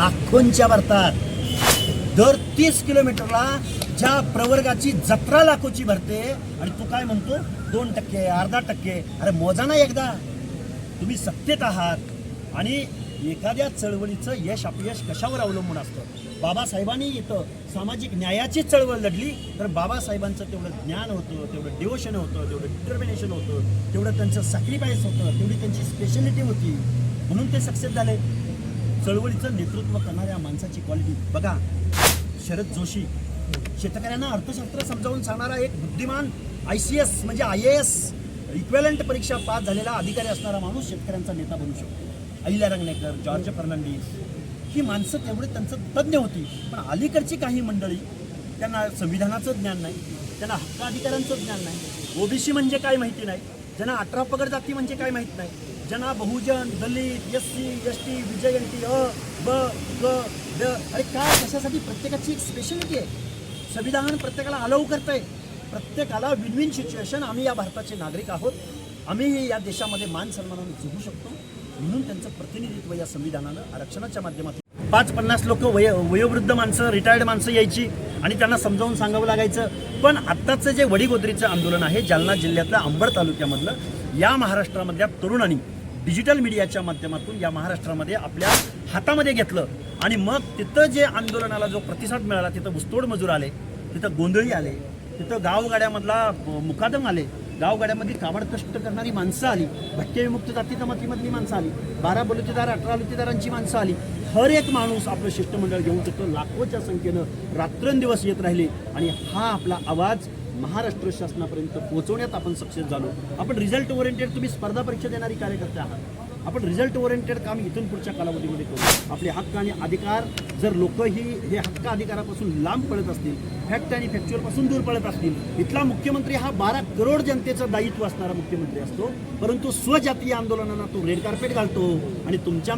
लाखोंच्या भरतात. दर तीस किलोमीटरला ज्या प्रवर्गाची जत्रा लाखोची भरते आणि तू काय म्हणतो? दोन टक्के अर्धा टक्के अरे मोजा ना एकदा. तुम्ही सत्तेत आहात आणि एखाद्या चळवळीचं यश अपयश कशावर अवलंबून असतं? बाबासाहेबांनी इथं सामाजिक न्यायाची चळवळ लढली तर बाबासाहेबांचं तेवढं ज्ञान होतं तेवढं डिवोशन होतं तेवढं डिटर्मिनेशन होतं तेवढं त्यांचं सॅक्रिफाईस होतं तेवढी त्यांची स्पेशलिटी होती. म्हणून ते सक्सेस झाले. चळवळीचं नेतृत्व करणाऱ्या माणसाची क्वालिटी बघा शरद जोशी शेतकऱ्यांना अर्थशास्त्र समजावून सांगणारा एक बुद्धिमान आय सी एस म्हणजे आय ए एस इक्वेलंट परीक्षा पास झालेला अधिकारी असणारा माणूस शेतकऱ्यांचा नेता बनू शकतो. अहिल्या रंगणेकर जॉर्ज फर्नांडिस ही माणसं तेवढे त्यांचं तज्ज्ञ होती. पण अलीकडची काही मंडळी त्यांना संविधानाचं ज्ञान नाही त्यांना हक्क अधिकारांचं ज्ञान नाही. ओबीसी म्हणजे काय माहिती नाही. ज्यांना अठरा पगड जाती म्हणजे काय माहीत नाही. जना Bahujan Dalit S C S T विजयंती अ ब ग ड अरे काय कशासाठी प्रत्येकाची एक स्पेशलिटी आहे? संविधान प्रत्येकाला अलाव आहे प्रत्येकाला विन विन सिच्युएशन आम्ही या भारताचे नागरिक आहोत. आम्ही या देशामध्ये मान सन्मानाने जगू शकतो. म्हणून त्यांचं प्रतिनिधित्व या संविधानानं आरक्षणाच्या माध्यमातून. पाच पन्नास लोक वय वयोवृद्ध माणसं रिटायर्ड माणसं यायची आणि त्यांना समजावून सांगावं लागायचं. पण आत्ताचं जे वडीगोदरीचं आंदोलन आहे जालना जिल्ह्यातल्या अंबड तालुक्यामधलं या महाराष्ट्रामधल्या तरुणांनी डिजिटल मीडियाच्या माध्यमातून या महाराष्ट्रामध्ये आपल्या हातामध्ये घेतलं. आणि मग तिथं जे आंदोलनाला जो प्रतिसाद मिळाला तिथं घुसतोड मजूर आले तिथं गोंधळी आले तिथं गावगाड्यामधला मुकादम आले गावगाड्यामध्ये कावड कष्ट करणारी माणसं आली भटके विमुक्त जाती जमातीमधली माणसं आली बारा बलुतेदार अठरा बलुतेदारांची माणसं आली. हर एक माणूस आपलं शिष्टमंडळ घेऊन तिथं लाखोच्या संख्येनं रात्रंदिवस येत राहिले. आणि हा आपला आवाज महाराष्ट्र शासनापर्यंत पोहोचवण्यात आपण सक्सेस झालो. आपण रिझल्ट ओरिएंटेड तुम्ही स्पर्धा परीक्षा देणारी कार्यकर्ते आहात. आपण रिझल्ट ओरिएंटेड काम इथून पुढच्या कालावधीमध्ये करू. आपले हक्क आणि अधिकार जर लोक ही हे हक्क अधिकारापासून लांब पडत असतील फॅक्ट आणि फॅक्च्युअलपासून दूर पडत असतील इथला मुख्यमंत्री हा बारा करोड जनतेचं दायित्व असणारा मुख्यमंत्री असतो. परंतु स्वजातीय आंदोलनांना तो रेड कार्पेट घालतो आणि तुमच्या